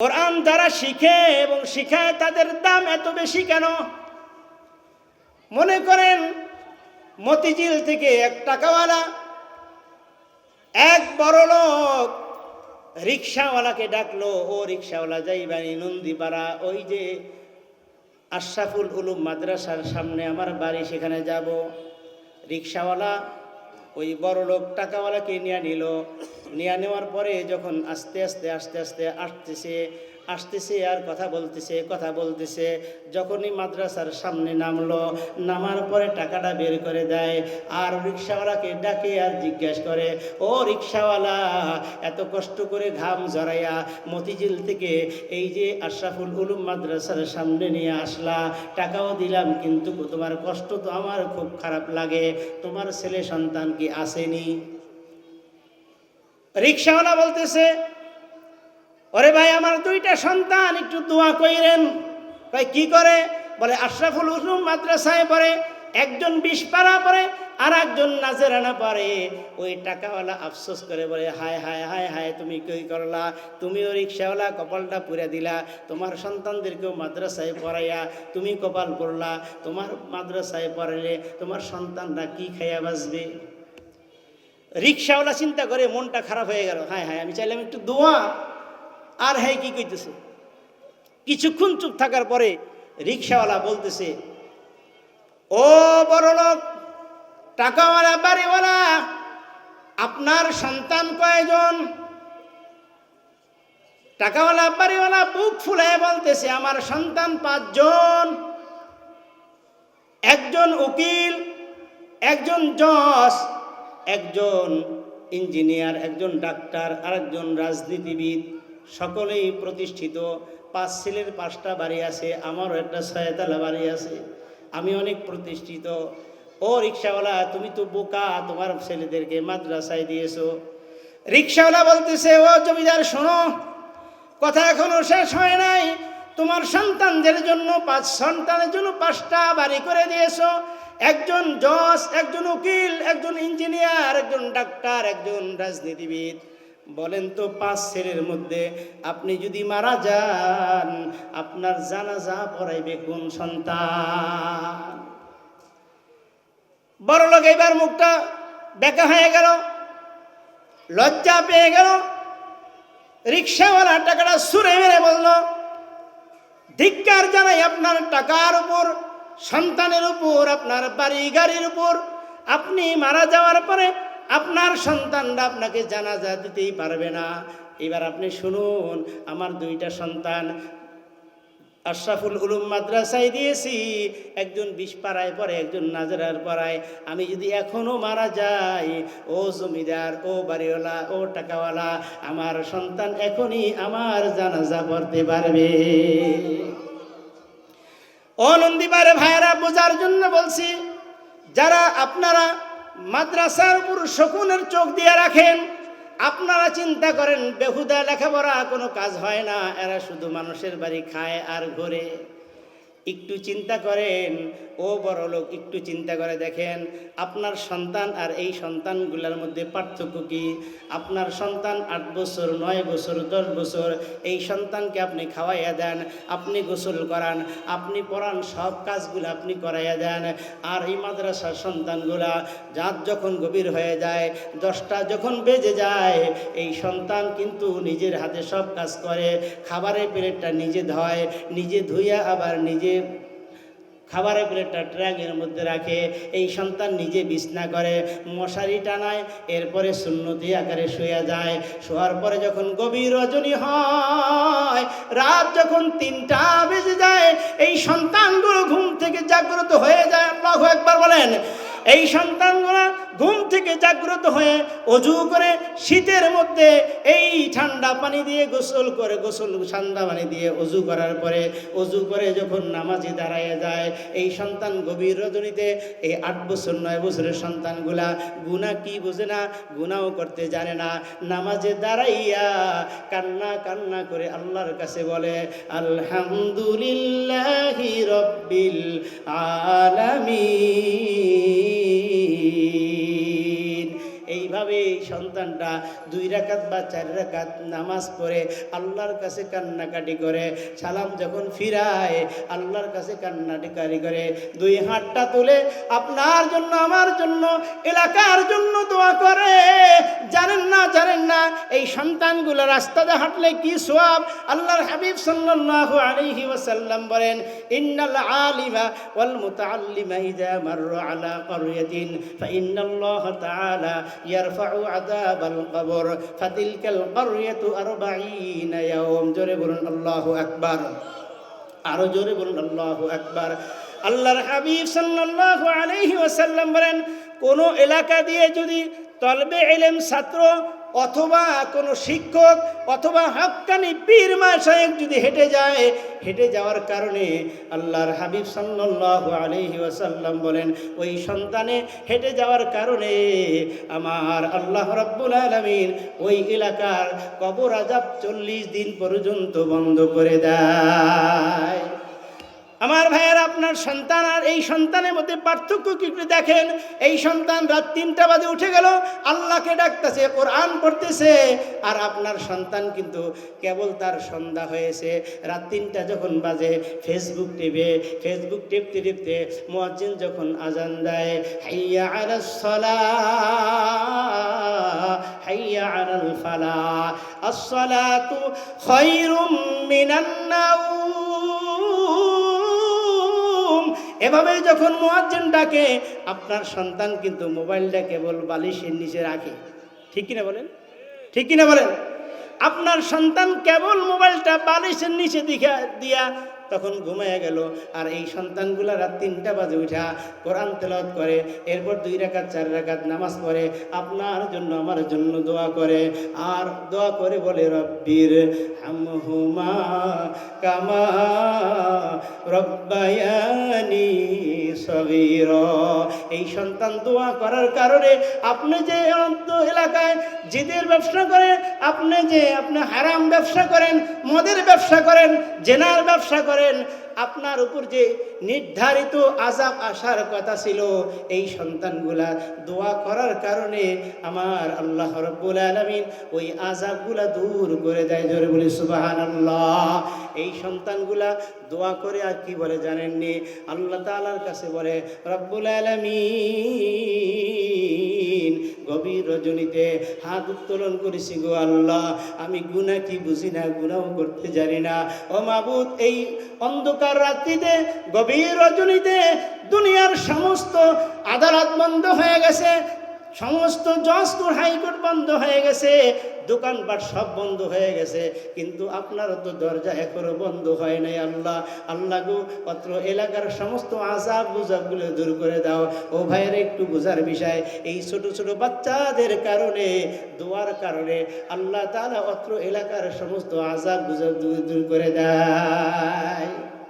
কোরআন যারা শিখে এবং শিখায় তাদের দাম এত বেশি কেন? মনে করেন, মতিঝিল থেকে এক টাকাওয়ালা, এক বড় লোক রিক্সাওয়ালাকে ডাকলো, ও রিক্সাওয়ালা যাই যাইবানি নন্দীপাড়া, ওই যে আশরাফুল উলুম মাদ্রাসার সামনে আমার বাড়ি, সেখানে যাব। রিক্সাওয়ালা ওই বড় লোক টাকাওয়ালাকে নিয়ে নিল। নিয়ে নেওয়ার পরে যখন আস্তে আস্তে আস্তে আস্তে আসতেছে আসতেছে আর কথা বলতেছে কথা বলতেছে, যখনই মাদ্রাসার সামনে নামলো, নামার পরে টাকাটা বের করে দেয়, আর রিক্সাওয়ালাকে ডাকে আর জিজ্ঞাসা করে, ও রিক্সাওয়ালা, এত কষ্ট করে ঘাম জড়াইয়া মতিঝিল থেকে এই যে আশরাফুল উলুম মাদ্রাসার সামনে নিয়ে আসলা, টাকাও দিলাম, কিন্তু তোমার কষ্ট তো আমার খুব খারাপ লাগে, তোমার ছেলে সন্তান কি আসেনি? রিক্সাওয়ালা বলতেছে, ওরে ভাই, আমার দুইটা সন্তান, একটু দোয়া কইরেন। ভাই কি করে? বলে, আশরাফুল উসুম মাদ্রাসায় পড়ে, একজন পারা পড়ে আর একজন নাজেরানা পড়ে। ওই টাকাওয়ালা আফসোস করে বলে, হায় হায় হায় হায়, তুমি কই করলা? তুমিও রিক্সাওয়ালা কপালটা পুরে দিলা। তোমার সন্তানদেরকেও মাদ্রাসায় পড়াইয়া তুমি কপাল করলা। তোমার মাদ্রাসায় পড়াইলে তোমার সন্তানরা কি খাইয়া বাঁচবে? রিক্সাওয়ালা চিন্তা করে মনটা খারাপ হয়ে গেল। হ্যাঁ হ্যাঁ আমি চাইলাম একটু দোয়া। আর হ্যাঁ কি কইতেছে? কিছুক্ষণ চুপ থাকার পরে রিক্সাওয়ালা বলতেছে, ও বড় লোক, টাকাওয়ালা, বাড়িওয়ালা, আপনার সন্তান কয়জন? টাকাওয়ালা, বাড়িওয়ালা বুক ফুলে বলতেছে, আমার সন্তান পাঁচজন। একজন উকিল, একজন জজ একজন ইঞ্জিনিয়ার, একজন ডাক্তার, আরেকজন রাজনীতিবিদ, সকলেই প্রতিষ্ঠিত। পাঁচ ছেলের পাঁচটা বাড়ি আছে, আমারও একটা ছয়তলা বাড়ি আছে। আমি অনেক প্রতিষ্ঠিত। ও রিক্সাওয়ালা, তুমি তো বোকা, তোমার ছেলেদেরকে মাদ্রাসায় দিয়েছ। রিক্সাওয়ালা বলতেছে, ও জমিদার, শোনো, কথা এখনও শেষ হয় নাই। তোমার সন্তানদের জন্য পাঁচ সন্তানের জন্য পাঁচটা বাড়ি করে দিয়েছ। একজন জজ, একজন উকিল, একজন ইঞ্জিনিয়ার, একজন ডাক্তার, একজন রাজনীতিবিদ। বলেন তো, পাঁচ ছেলের মধ্যে আপনি যদি মারা যান, আপনার জানাজা পড়াইবে কোন সন্তান? বড় লোক এবার মুখটা বেকা হয়ে গেল, লজ্জা পেয়ে গেল রিক্সাওয়ালা টাকাটা সুরে মেরে বলল, ধিক্কার জানাই আপনার টাকার উপর। সন্তানের উপর, আপনার বাড়ি গাড়ির উপর, আপনি মারা যাওয়ার পরে আপনার সন্তানরা আপনাকে জানাজা দিতেই পারবে না। এবার আপনি শুনুন, আমার দুইটা সন্তান আশরাফুল উলুম মাদ্রাসায় দিয়েছি, একজন বিশ পাড়ায় পড়ে, একজন নাজরার পাড়ায়। আমি যদি এখনও মারা যাই, ও জমিদার, ও বাড়িওয়ালা, ও টাকাওয়ালা, আমার সন্তান এখনই আমার জানাজা পড়তে পারবে। ও ভাইরা বোঝার জন্য বলছি, যারা আপনারা মাদ্রাসার উপর শকুনের চোখ দিয়ে রাখেন, আপনারা চিন্তা করেন বেহুদা লেখাপড়া কোনো কাজ হয় না, এরা শুধু মানুষের বাড়ি খায় আর ঘোরে। একটু চিন্তা করেন। ও বড় লোক, একটু চিন্তা করে দেখেন, আপনার সন্তান আর এই সন্তানগুলোর মধ্যে পার্থক্য কি? আপনার সন্তান আট বছর, নয় বছর, দশ বছর, এই সন্তানকে আপনি খাওয়াইয়া দেন, আপনি গোসল করান, আপনি পড়ান, সব কাজগুলো আপনি করাইয়া দেন। আর এই মাদ্রাসার সন্তানগুলা রাত যখন গভীর হয়ে যায়, দশটা যখন বেজে যায়, এই সন্তান কিন্তু নিজের হাতে সব কাজ করে, খাবারের প্লেটটা নিজে ধয়, নিজে ধুইয়া আবার নিজে খাবারের প্লেটটা ট্র্যাঙ্গের মধ্যে রাখে, এই সন্তান নিজে বিছনা করে মশারি টানায়, এরপরে সুন্নতি আকারে শুয়ে যায়। শোয়ার পরে যখন গভীর রজনী হয়, রাত যখন তিনটা বেজে যায়, এই সন্তানগুলো ঘুম থেকে জাগ্রত হয়ে যায়। আল্লাহ একবার বলেন, এই সন্তানগুলো ঘুম থেকে জাগ্রত হয়ে অজু করে শীতের মধ্যে এই ঠান্ডা পানি দিয়ে গোসল করে, গোসল ঠান্ডা পানি দিয়ে অজু করার পরে অজু করে যখন নামাজে দাঁড়ায় যায়, এই সন্তান গভীর রজনীতে এই আট বছর, নয় বছরের সন্তানগুলা গুণা কি বোঝে না গুণাও করতে জানে না। নামাজে দাঁড়াইয়া কান্না কান্না করে আল্লাহর কাছে বলে, আলহামদুলিল্লাহি রব্বিল আলামিন। এই সন্তানটা দুই রাকাত বা চার রাকাত নামাজ পড়ে আল্লাহর কাছে কান্নাকাটি করে, সালাম যখন ফিরায়, আল্লাহর কাছে কান্নাকাটি করে, দুই হাতটা তুলে আপনার জন্য, আমার জন্য, এলাকার জন্য দোয়া করে। জানেন না জানেন না, এই সন্তানগুলো রাস্তাতে হাঁটলে কি সোয়াব? আল্লাহর হাবিব সাল্লাল্লাহু আলাইহি ওয়াসাল্লাম বলেন, ইন্নাল আলিমা ওয়াল মুতাআল্লিমা ইযা মাররু আলা ক্বরয়াতিন ফাইন্নাল্লাহ তাআলা ইয়ারফাউ আযাবাল কবর, ফাতিলকাল ক্বরয়াতু 40 ইয়াওম জোরে বলুন, আল্লাহু আকবার। আরও জোরে বলুন, আল্লাহু আকবার। আল্লাহর হাবিব সাল্লাল্লাহু আলাইহি ওয়াসাল্লাম বলেন, কোন এলাকা দিয়ে যদি তলবে এলেম ছাত্র অথবা কোনো শিক্ষক অথবা হাক্কানি পীর মাসায়েক যদি হেঁটে যায়, হেঁটে যাওয়ার কারণে আল্লাহর হাবিব সাল্লাল্লাহু আলাইহি ওয়াসাল্লাম বলেন, ওই সন্তানে হেঁটে যাওয়ার কারণে আমার আল্লাহ রাব্বুল আলামিন ওই এলাকার কবর আজাব চল্লিশ দিন পর্যন্ত বন্ধ করে দেয়। আমার ভাইয়ের, আপনার সন্তান আর এই সন্তানের মধ্যে পার্থক্য কি একটু দেখেন? এই সন্তান রাত তিনটা বাজে উঠে গেল, আল্লাহকে ডাকতেছে, কোরআন পড়তেছে, আর আপনার সন্তান কিন্তু কেবল তার সন্ধ্যা হয়েছে। রাত তিনটা যখন বাজে ফেসবুক টিপে ফেসবুক টিপতে টিপতে মুয়াজ্জিন যখন আজান দেয়, হাইয়া আর সালাহ হাইয়া আর আস-সালাতু খায়রুম মিনান নাউম এভাবে যখন মহাজন ডাকে আপনার সন্তান কিন্তু মোবাইলটা কেবল বালিশের নিচে রাখে। ঠিক কিনা বলেন? ঠিক কিনা বলেন? আপনার সন্তান কেবল মোবাইলটা বালিশের নিচে দিখা দিয়া তখন ঘুমাইয়া গেল। আর এই সন্তানগুলা রাত তিনটা বাজে উঠা কোরআন তেলাওয়াত করে, এরপর দুই রাকাত, চার রাকাত নামাজ পড়ে, আপনার জন্য আমার জন্য দোয়া করে। আর দোয়া করে বলে, রব্বির হামহুমা কামা রব্বায়ানি এই সন্তান দোয়া করার কারণে আপনি যে অন্ত এলাকায় জিদের ব্যবসা করেন, আপনি যে আপনি হারাম ব্যবসা করেন, মদের ব্যবসা করেন, জেনার ব্যবসা করেন করেন আপনার উপর যে নির্ধারিত আজাব আসার কথা ছিল, এই সন্তানগুলা দোয়া করার কারণে আমার আল্লাহ রব্বুল আলমিন ওই আজাবগুলা দূর করে দেয়। জোরে বলি সুবাহান আল্লাহ এই সন্তানগুলা দোয়া করে আর কি বলে জানেননি? আল্লাহ তালার কাছে বলে, রব্বুল আলমিন, গভীর রজনীতে হাত উত্তোলন করেছি গো আল্লাহ। আমি গুণা কি বুঝি না গুণাও করতে জানি না। ও মাবুদ, এই অন্ধকার রাত্রিতে, গভীর রজনীতে দুনিয়ার সমস্ত আদালত বন্ধ হয়ে গেছে, সমস্ত জজপুর হাইকোর্ট বন্ধ হয়ে গেছে, দোকানপাট সব বন্ধ হয়ে গেছে, কিন্তু আপনার তো দরজা এখনও বন্ধ হয় নাই, আল্লাহ আল্লাহ গো, অত্র এলাকার সমস্ত আজাব বুজাবগুলো দূর করে দাও। ও ভাইয়ের একটু বোঝার বিষয়, এই ছোট ছোট বাচ্চাদের কারণে, দোয়ার কারণে আল্লাহ তাআলা অত্র এলাকার সমস্ত আজাব গুজাব দূর করে দেয়।